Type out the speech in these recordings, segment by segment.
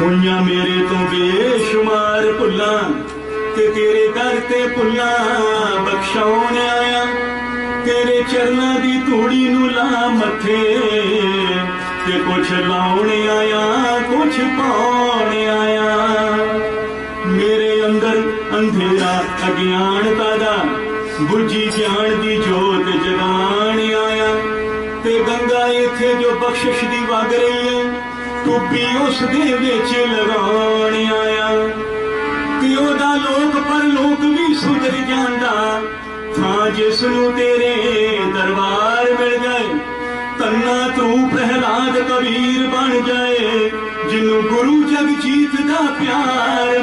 ਹੋਈਆਂ ਮੇਰੇ ਤੋਂ ਬੇਸ਼ੁਮਾਰ ਭੁੱਲਾਂ ਤੇ ਤੇਰੇ ਦਰ ਤੇ ਭੁੱਲਾਂ ਬਖਸ਼ਾਉਣ ਆਇਆ। ਤੇਰੇ ਚਰਨਾਂ ਦੀ ਧੂੜੀ ਨੂੰ ਲਾ ਮੱਥੇ ਤੇ ਕੁਛ ਲਾਉਣ ਆਇਆ, ਕੁਛ ਪਾਉਣ ਆਇਆ। ਮੇਰੇ ਅੰਦਰ ਅੰਧੇਰਾ ਅਗਿਆਨਤਾ ਦਾ, ਬੁੱਝੀ ਗਿਆਨ ਦੀ ਜੋਤ ਜਗਾਣ ਆਇਆ। ਤੇ ਗੰਗਾ ਇੱਥੇ ਜੋ ਬਖਸ਼ਿਸ਼ ਦੀ ਵਗ ਰਹੀ ਹੈ, ਤੂੰ ਵੀ ਉਸ ਦੇ ਵਿੱਚ ਲਗਾਉਣ ਆਇਆ। ਕਿ ਉਹਦਾ ਲੋਕ ਪਰ ਲੋਕ ਵੀ ਸੁਧਰ ਜਾਂਦਾ? ਥਾਂ ਜਿਸ ਨੂੰ ਤੇਰੇ ਦਰਬਾਰ ਮਿਲ ਜਾਏ ਤੰਨਾ ਤੂੰ ਪ੍ਰਹਿਲਾਦ ਕਬੀਰ ਬਣ ਜਾਏ ਜਿਹਨੂੰ ਗੁਰੂ ਜਗਜੀਤ ਦਾ ਪਿਆਰ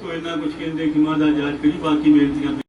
ਕੋਈ ਨਾ ਕੁਝ ਕਹਿੰਦੇ ਕਿ ਮਾਂ ਦਾ ਜਾਜ ਕਰੀ ਬਾਕੀ ਬੇਨਤੀਆਂ